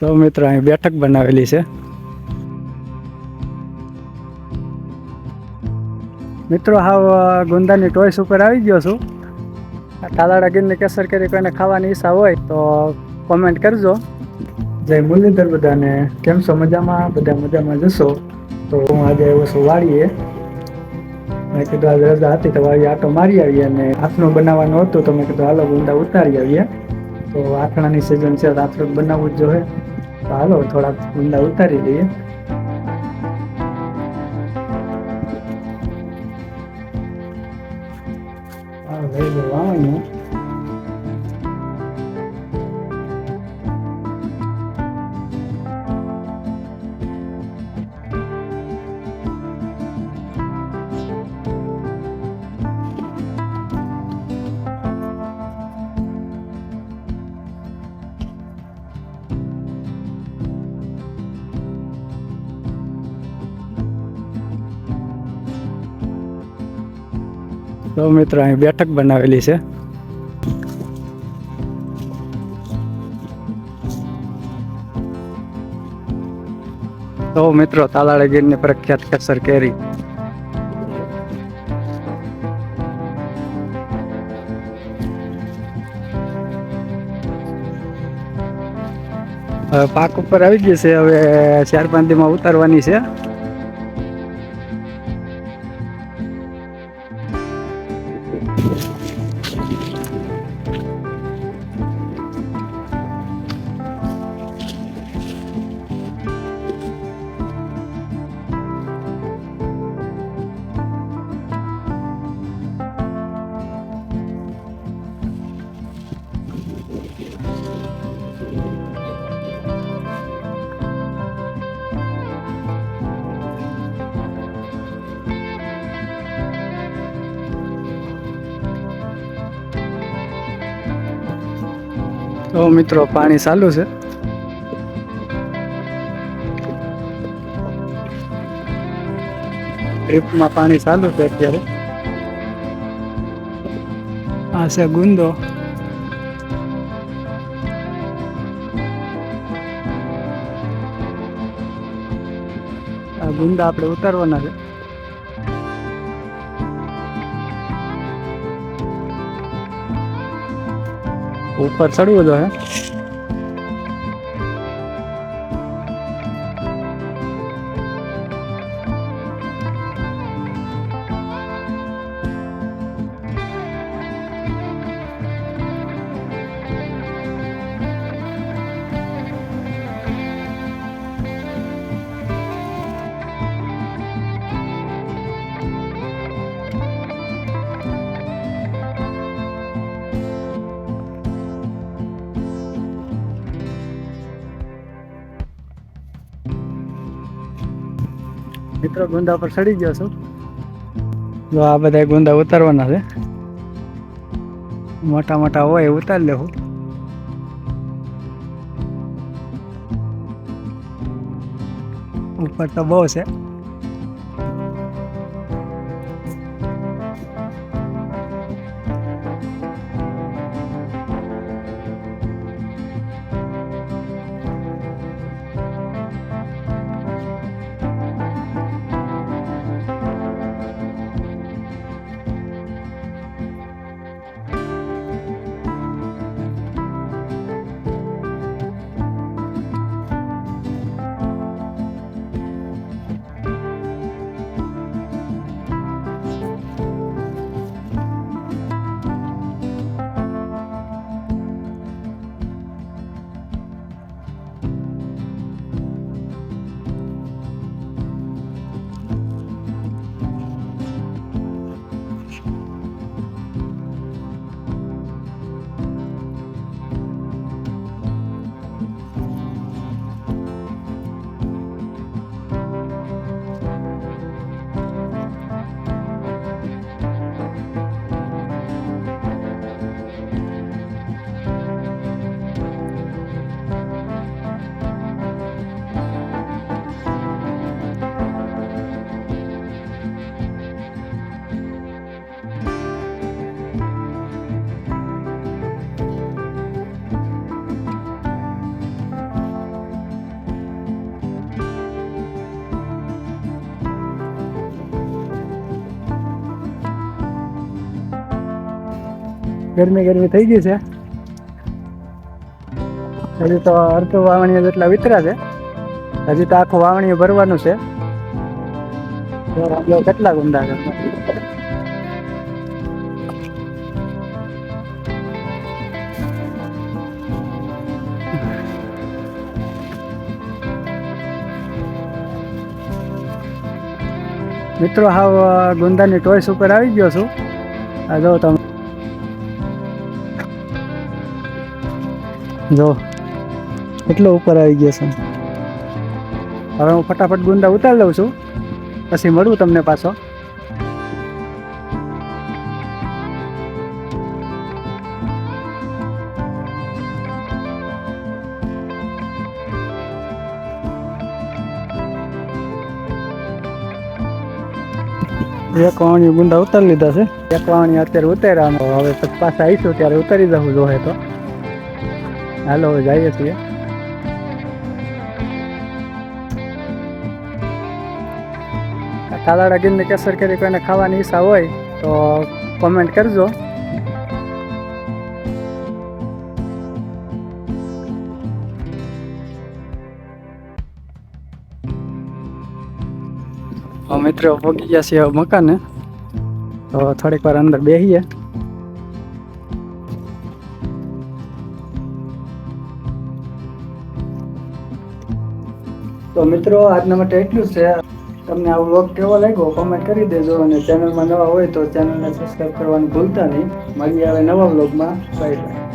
તો મિત્રો, અહીં બેઠક બનાવેલી છે. મિત્રો, હાવ ગુંદાની ટોયસ ઉપર આવી ગયો છું. આ તાલાળા ગીરની કેસર કરી કોઈને ખાવાની ઈચ્છા હોય તો કોમેન્ટ કરજો. જય મુરલીધર બધાને. કેમ છો? મજામાં? બધા મજામાં જશો? તો હું આજે આવ્યો છું વાડીએ. મેં કીધું આજે રજા હતી તો વાળી આટો મારી આવીએ અને આથણું બનાવવાનું હતું તો મેં કીધું, હાલો ગુંદા ઉતારી આવીએ. તો આથણાની સિઝન છે, તો આથણું બનાવવું જ જોઈએ. હાલો થોડાક ગુંદા ઉતારી લઈએ. હા લઈ લો તો મિત્રો, અહીં બેઠક બનાવેલી છે. તો મિત્રો, તાલાળા ગીરની પ્રખ્યાત કેસર કેરી. પાક ઉપર આવી ગઈ છે. હવે ચાર પાંચ દીમાં ઉતારવાની છે. તો મિત્રો, પાણી ચાલુ છે. ડ્રીપમાં પાણી ચાલુ છે અત્યારે. આ છે ગુંદો. આ ગુંદા આપણે ઉતારવાના છે. ઉપર ચડવું જોઈએ મિત્રો, ગુંદા પર ચડી ગયો છું. જો આ બધા ગુંદા ઉતારવાના છે. મોટા મોટા હોય ઉતારી લેવું. ઉપર તો બહુ છે. ગરમી ગરમી થઈ ગઈ છે. હજી તો અડધું વાવણીઓ જેટલા વિતરા છે. હજી તો આખું વાવણીઓ ભરવાનું છે. કેટલા ગુંડા છે? મિત્રો, હાવ ગુંદાની ટોયસ ઉપર આવી ગયો છું. આ જો તમે જો, એટલો ઉપર આવી ગયો છે. હવે હું ફટાફટ ગુંદા ઉતારી લઉં છું. પછી મળું તમને પાછો. એક વાણી ગુંદા ઉતારી લીધા છે. એક વાણી અત્યારે ઉતાર્યા હવે પછી આવીશું ત્યારે ઉતારી જવું જોઈએ તો. હાલો હવે જઈએ છીએ આ તાલાળા ગીરની કેસર કેરી કોઈને ખાવાની ઈચ્છા હોય તો કોમેન્ટ કરજો તો મિત્રો પહોંચી ગયા છીએ હવે મકાને તો થોડીક વાર અંદર બેસીએ તો મિત્રો, આજના માટે એટલું છે. તમને આ વ્લોગ કેવો લાગ્યો કોમેન્ટ કરી દેજો અને ચેનલમાં નવા હોય તો ચેનલને સબસ્ક્રાઈબ કરવાનું ભૂલતા નહીં. મળીએ હવે નવા વ્લોગમાં બાય બાય